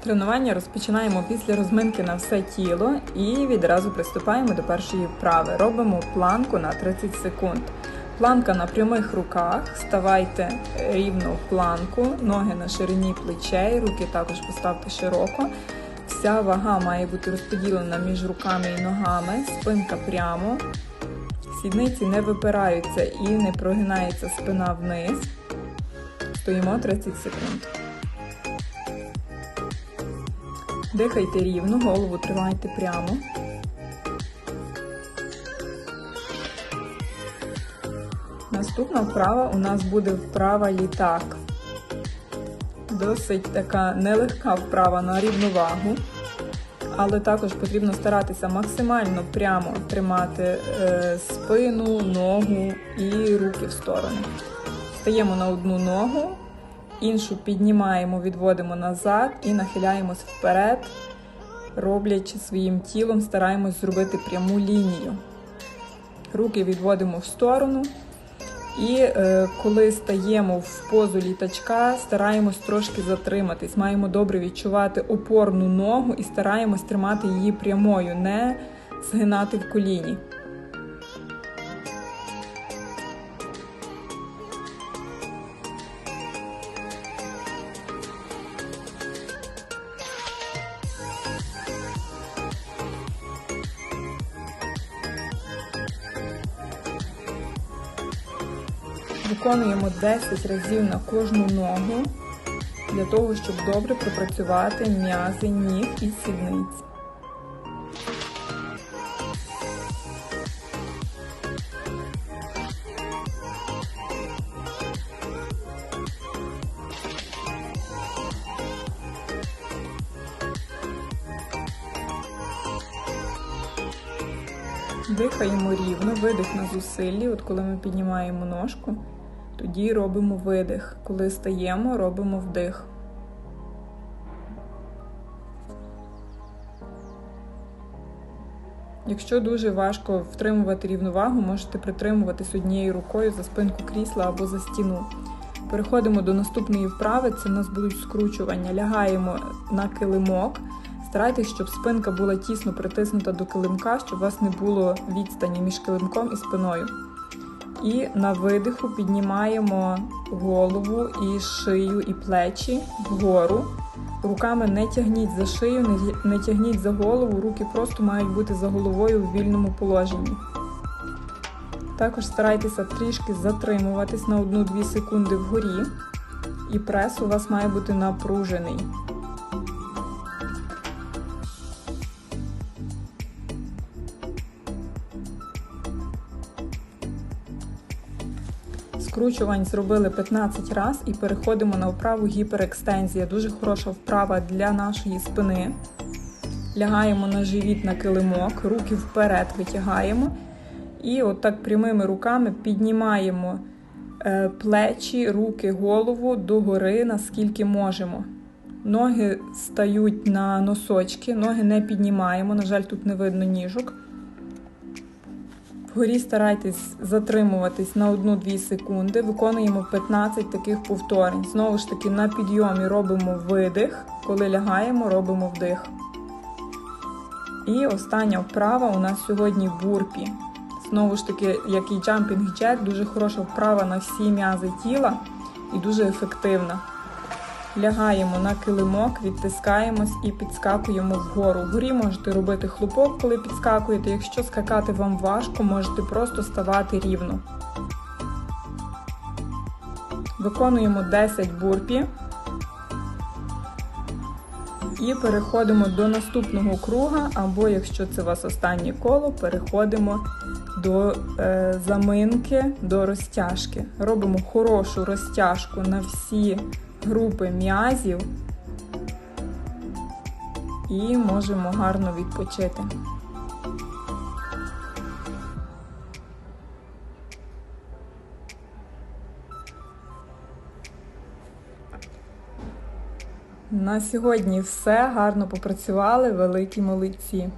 Тренування розпочинаємо після розминки на все тіло і відразу приступаємо до першої вправи. Робимо планку на 30 секунд. Планка на прямих руках. Ставайте рівно в планку, ноги на ширині плечей, руки також поставте широко. Вся вага має бути розподілена між руками і ногами, спинка прямо. Сідниці не випираються і не прогинається спина вниз. Стоїмо 30 секунд. Дихайте рівно, голову тримайте прямо. Наступна вправа у нас буде вправа літак. Досить така нелегка вправа на рівновагу, але також потрібно старатися максимально прямо тримати е, спину, ногу і руки в сторони. Стаємо на одну ногу, іншу піднімаємо, відводимо назад і нахиляємось вперед, роблячи своїм тілом, стараємось зробити пряму лінію. Руки відводимо в сторону. І е, коли стаємо в позу літачка, стараємось трошки затриматись. Маємо добре відчувати опорну ногу і стараємось тримати її прямою, не згинати в коліні. Виконуємо 10 разів на кожну ногу для того, щоб добре пропрацювати м'язи ніг і сідниць. Дихаємо рівно, видих на зусиллі. От коли ми піднімаємо ножку, тоді робимо видих. Коли стаємо, робимо вдих. Якщо дуже важко втримувати рівновагу, можете притримуватись однією рукою за спинку крісла або за стіну. Переходимо до наступної вправи. Це у нас будуть скручування. Лягаємо на килимок. Старайтесь, щоб спинка була тісно притиснута до килимка, щоб у вас не було відстані між килимком і спиною. І на видиху піднімаємо голову і шию і плечі вгору. Руками не тягніть за шию, не тягніть за голову, руки просто мають бути за головою в вільному положенні. Також старайтеся трішки затримуватись на 1-2 секунди вгорі, і прес у вас має бути напружений. Скручувань зробили 15 разів і переходимо на вправу гіперекстензія. Дуже хороша вправа для нашої спини. Лягаємо на живіт на килимок, руки вперед витягаємо. І отак прямими руками піднімаємо е, плечі, руки, голову догори, наскільки можемо. Ноги стають на носочки, ноги не піднімаємо, на жаль, тут не видно ніжок. Вгорі старайтесь затримуватись на 1-2 секунди. Виконуємо 15 таких повторень. Знову ж таки, на підйомі робимо видих, коли лягаємо, робимо вдих. І остання вправа у нас сьогодні бурпі. Знову ж таки, як і джампінг джек, дуже хороша вправа на всі м'язи тіла і дуже ефективна. Лягаємо на килимок, відтискаємось і підскакуємо вгору. Вгорі можете робити хлопок, коли підскакуєте. Якщо скакати вам важко, можете просто ставати рівно. Виконуємо 10 бурпі. І переходимо до наступного круга, або, якщо це у вас останнє коло, переходимо до е, заминки, до розтяжки. Робимо хорошу розтяжку на всі групи м'язів і можемо гарно відпочити. На сьогодні все гарно попрацювали, великі молодці.